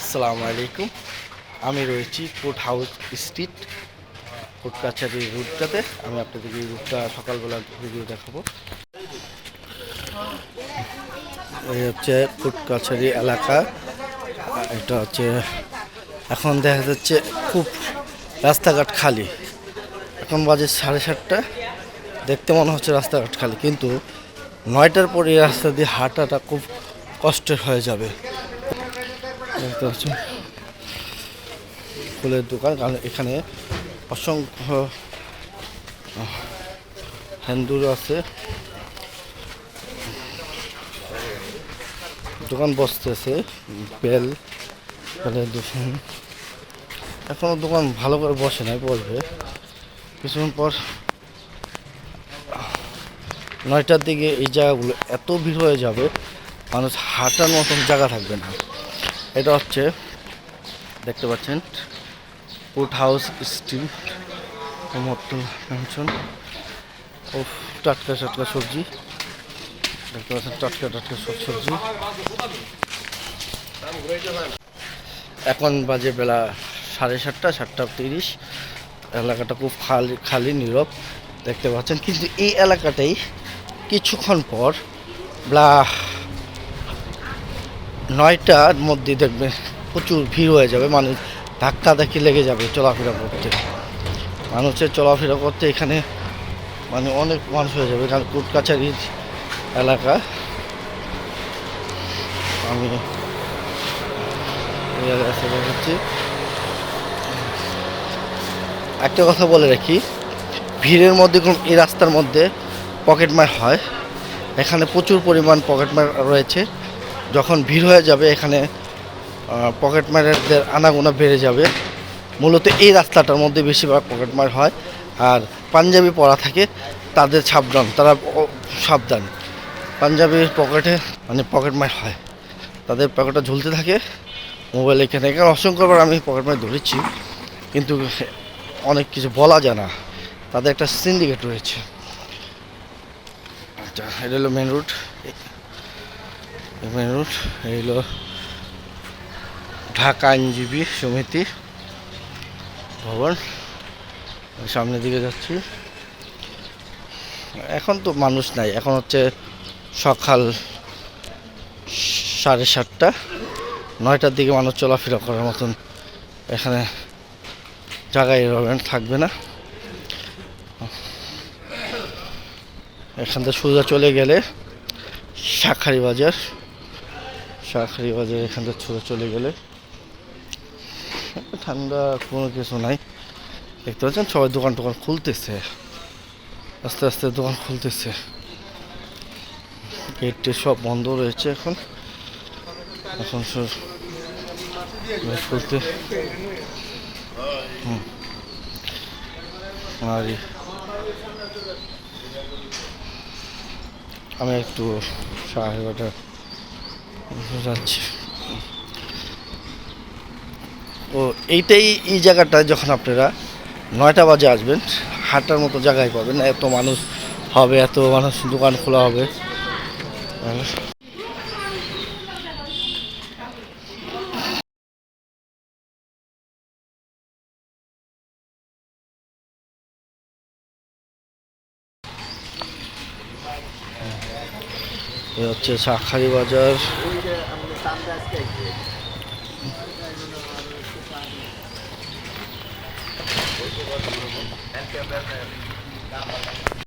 আসসালামু আলাইকুম। আমি রয়েছি কোর্ট হাউস স্ট্রিট কোর্ট কাছারি রুটটাতে আমি আপনাদেরকে এই রুটটা সকালবেলা ভিডিও দেখাবো। এই হচ্ছে কোর্ট কাছারি এলাকা। এটা হচ্ছে, এখন দেখা যাচ্ছে খুব রাস্তাঘাট খালি। এখন বাজে সাড়ে সাতটা। দেখতে মনে হচ্ছে রাস্তাঘাট খালি, কিন্তু নয়টার পর এই রাস্তা দিয়ে হাঁটাটা খুব কষ্টের হয়ে যাবে। ফুলের দোকান কারণ এখানে অসংখ্য হিন্দুর আছে। দোকান বসতেছে, বেল বেলের দোকান এখনও দোকান ভালো করে বসে নাই বসবে কিছুক্ষণ পর নয়টার দিকে এই জায়গাগুলো এত ভিড় হয়ে যাবে, মানুষ হাঁটার মতন জায়গা থাকবে না। এটা হচ্ছে, দেখতে পাচ্ছেন কোর্ট হাউস মটন ম্যানশন ও টাটকা টাটকা সবজি। দেখতে পাচ্ছেন, টাটকা টাটকা সব সবজি। এখন বাজে বেলা সাড়ে সাতটা সাতটা তিরিশ। এলাকাটা খুব খালি খালি, নীরব। দেখতে পাচ্ছেন, কিন্তু এই এলাকাটাই কিছুক্ষণ পর বেলা নয়টার মধ্যে দেখবেন প্রচুর ভিড় হয়ে যাবে, মানুষ ধাক্কা ধাক্কি লেগে যাবে চলাফেরা করতে। মানুষের চলাফেরা করতে এখানে মানে অনেক মানুষ হয়ে যাবে, কারণ কোর্ট এলাকা। আমি হচ্ছে একটা কথা বলে রাখি, ভিড়ের মধ্যে কোন, এই রাস্তার মধ্যে পকেটমার হয়। এখানে প্রচুর পরিমাণ পকেটমার রয়েছে। যখন ভিড় হয়ে যাবে এখানে পকেটমারের আনাগোনা বেড়ে যাবে। মূলত এই রাস্তাটার মধ্যে বেশিরভাগ পকেটমার হয়। আর পাঞ্জাবি পরা থাকে, তাদের সাবধান, তারা সাবধান। পাঞ্জাবির পকেটে মানে পকেট মার হয়। তাদের পকেটটা ঝুলতে থাকে। মোবাইল এখানে এখানে অসংখ্যবার আমি পকেটমার ধরেছি। কিন্তু অনেক কিছু বলা যায় না। তাদের একটা সিন্ডিকেট রয়েছে। আচ্ছা এটা হলো মেন রুট মেন হলো ঢাকা আইনজীবী সমিতি ভবন। সামনের দিকে যাচ্ছি। এখন তো মানুষ নাই, এখন হচ্ছে সকাল সাড়ে সাতটা, নয়টার দিকে মানুষ চলাফেরা করার মতন এখানে জায়গায় রবেন, থাকবে না। এখান থেকে সোজা চলে গেলে শাখারি বাজার। শাখারি বাজার এখান থেকে সোজা চলে গেলে। ঠান্ডা কোনো কিছু নাই। দেখতে পাচ্ছেন সবাই দোকান টোকান খুলতেছে। আস্তে আস্তে দোকান খুলতেছে। গেট সব বন্ধ রয়েছে এখন। এখন সব খুলতে। আর আমি একটু সাহেবাটা যাচ্ছি। ও, এইটাই এই জায়গাটা যখন আপনারা নয়টা বাজে আসবেন, হাঁটার মতো জায়গায় পাবেন। এত মানুষ হবে, এত মানুষ দোকান খোলা হবে। হচ্ছে শাখারি বাজার।